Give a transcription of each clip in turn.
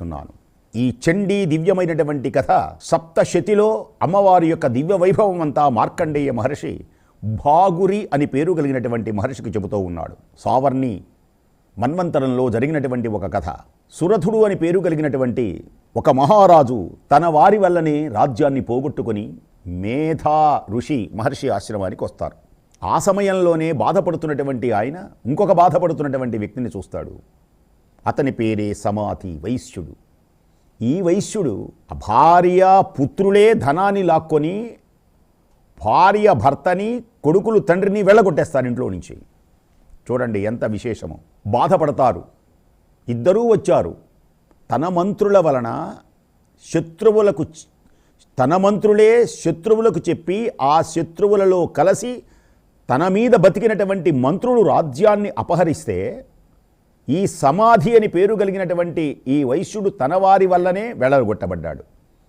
చేస్తున్నాను. ఈ చండీ దివ్యమైనటువంటి కథ సప్తశతిలో అమ్మవారి యొక్క దివ్య వైభవం అంతా మార్కండేయ మహర్షి భాగురి అని పేరు కలిగినటువంటి మహర్షికి చెబుతూ ఉన్నాడు. సావర్ణి మన్వంతరంలో జరిగినటువంటి ఒక కథ. సురథుడు అని పేరు కలిగినటువంటి ఒక మహారాజు తన వారి వల్లనే రాజ్యాన్ని పోగొట్టుకొని మేధా ఋషి మహర్షి ఆశ్రమానికి వస్తారు. ఆ సమయంలోనే బాధపడుతున్నటువంటి ఆయన ఇంకొక బాధపడుతున్నటువంటి వ్యక్తిని చూస్తాడు. అతని పేరే సమాధి వైశ్యుడు. ఈ వైశ్యుడు భార్య పుత్రులే ధనాన్ని లాక్కొని భార్య భర్తని కొడుకులు తండ్రిని వెళ్ళగొట్టేస్తారు ఇంట్లో నుంచి. చూడండి ఎంత విశేషము. బాధపడతారు. ఇద్దరూ వచ్చారు. తన మంత్రుల వలన శత్రువులకు తన మంత్రులే శత్రువులకు చెప్పి ఆ శత్రువులలో కలిసి తన మీద బతికినటువంటి మంత్రులు రాజ్యాన్ని అపహరిస్తే ఈ సమాధి అని పేరు కలిగినటువంటి ఈ వైశ్యుడు తన వారి వల్లనే వెళ్ళగొట్టబడ్డాడు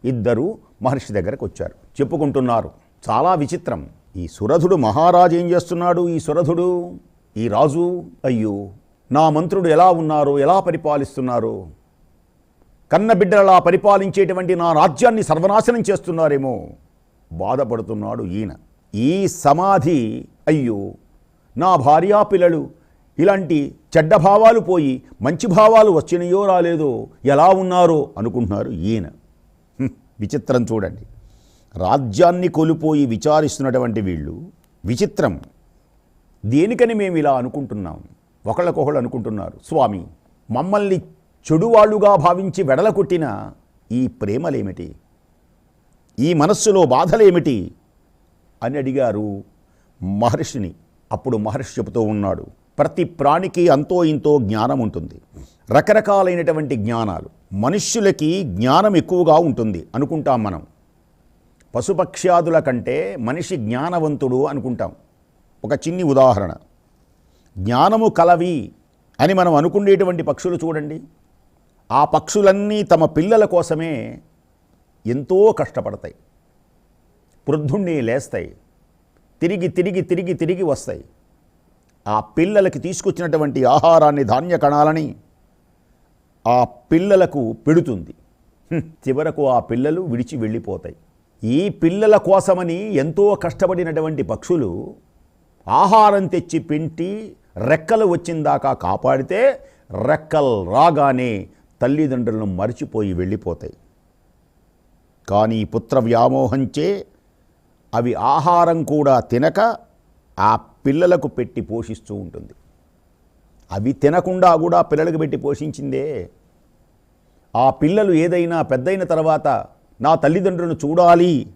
ఇద్దరు మహర్షి దగ్గరకు వచ్చారు. చెప్పుకుంటున్నారు చాలా విచిత్రం. ఈ సురధుడు మహారాజు ఏం చేస్తున్నాడు? ఈ సురధుడు ఈ రాజు అయ్యో నా మంత్రుడు ఎలా ఉన్నారు ఎలా పరిపాలిస్తున్నారు? కన్నబిడ్డలలా పరిపాలించేటువంటి నా రాజ్యాన్ని సర్వనాశనం చేస్తున్నారేమో? బాధపడుతున్నాడు ఈయన. ఈ సమాధి అయ్యో నా భార్యా పిల్లలు ఇలాంటి చెడ్డ భావాలు పోయి మంచి భావాలు వచ్చినాయో రాలేదో ఎలా ఉన్నారో అనుకుంటున్నారు ఈయన. విచిత్రం చూడండి. రాజ్యాన్ని కోల్పోయి విచారిస్తున్నటువంటి వీళ్ళు విచిత్రం. దేనికని మేము ఇలా అనుకుంటున్నాం? ఒకళ్ళకొకళ్ళు అనుకుంటున్నారు స్వామి మమ్మల్ని చెడువాళ్ళుగా భావించి వెడల కొట్టిన ఈ ప్రేమలేమిటి? ఈ మనస్సులో బాధలేమిటి? అని అడిగారు మహర్షిని. అప్పుడు మహర్షి చెబుతూ ఉన్నాడు ప్రతి ప్రాణికి అంతో ఇంతో జ్ఞానం ఉంటుంది. రకరకాలైనటువంటి జ్ఞానాలు. మనుష్యులకి జ్ఞానం ఎక్కువగా ఉంటుంది అనుకుంటాం మనం. పశుపక్ష్యాదుల కంటే మనిషి జ్ఞానవంతుడు అనుకుంటాం. ఒక చిన్ని ఉదాహరణ. జ్ఞానము కలవి అని మనం అనుకునేటువంటి పక్షులు చూడండి. ఆ పక్షులన్నీ తమ పిల్లల కోసమే ఎంతో కష్టపడతాయి. వృద్ధుణ్ణి లేస్తాయి. తిరిగి తిరిగి తిరిగి తిరిగి వస్తాయి. ఆ పిల్లలకి తీసుకొచ్చినటువంటి ఆహారాన్ని ధాన్య కణాలని ఆ పిల్లలకు పెడుతుంది. చివరకు ఆ పిల్లలు విడిచి వెళ్ళిపోతాయి. ఈ పిల్లల కోసమని ఎంతో కష్టపడినటువంటి పక్షులు ఆహారం తెచ్చి పింటి రెక్కలు వచ్చిందాకా కాపాడితే రెక్కలు రాగానే తల్లిదండ్రులను మరిచిపోయి వెళ్ళిపోతాయి. కానీ పుత్ర వ్యామోహంచే అవి ఆహారం కూడా తినక ఆ పిల్లలకు పెట్టి పోషిస్తూ ఉంటుంది. అవి తినకుండా కూడా పిల్లలకు పెట్టి పోషించిందే. ఆ పిల్లలు ఏదైనా పెద్దయిన తర్వాత నా తల్లిదండ్రులను చూడాలి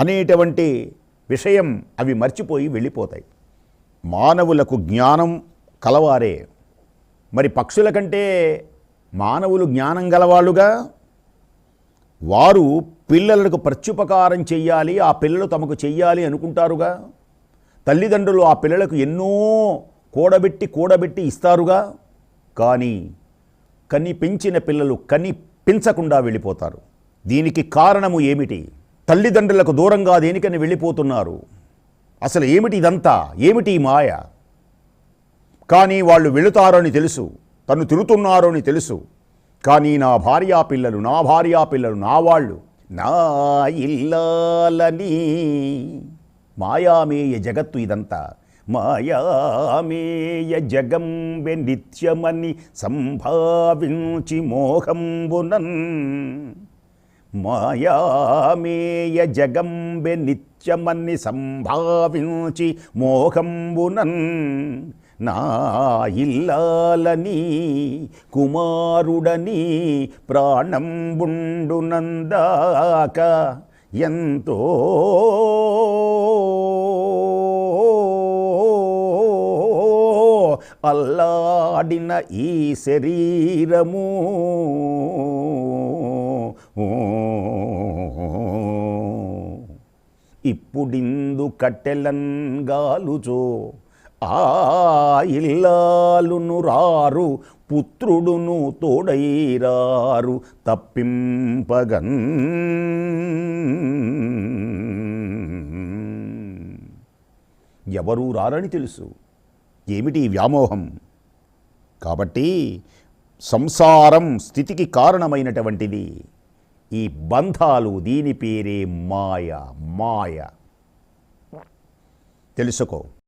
అనేటువంటి విషయం అవి మర్చిపోయి వెళ్ళిపోతాయి. మానవులకు జ్ఞానం కలవారే. మరి పక్షుల కంటే మానవులు జ్ఞానం గలవాళ్ళుగా? వారు పిల్లలకు ప్రత్యుపకారం చెయ్యాలి ఆ పిల్లలు తమకు చెయ్యాలి అనుకుంటారుగా? తల్లిదండ్రులు ఆ పిల్లలకు ఎన్నో కూడబెట్టి కూడబెట్టి ఇస్తారుగా కానీ కని పెంచిన పిల్లలు కని పెంచకుండా వెళ్ళిపోతారు. దీనికి కారణము ఏమిటి? తల్లిదండ్రులకు దూరంగా దేనికని వెళ్ళిపోతున్నారు? అసలు ఏమిటి ఇదంతా? ఏమిటి మాయ? కానీ వాళ్ళు వెళుతారని తెలుసు తను తిరుగుతున్నారో అని తెలుసు కానీ నా భార్యా పిల్లలు నా భార్యా పిల్లలు నా వాళ్ళు నా ఇల్లాలని మాయామేయ జగత్తు ఇదంతా. మాయామేయ జగంబె నిత్యమని సంభావించి మోహంబునన్. మాయామేయ జగంబె నిత్యమని సంభావించి మోహంబునన్. నా ఇల్లాలని కుమారుడని ప్రాణంబుండునందాక ఎంతో అల్లాడిన ఈ శరీరము. ఇప్పుడిందు కట్టెలంగాలుచో ఆ ఇల్లాలును రారు పుత్రుడును తోడైరారు తప్పింపగన్. ఎవరూ రారని తెలుసు. ఏమిటి వ్యామోహం? కాబట్టి సంసారం స్థితికి కారణమైనటువంటిది. ఈ బంధాలు దీని పేరే మాయ మాయ. తెలుసుకో.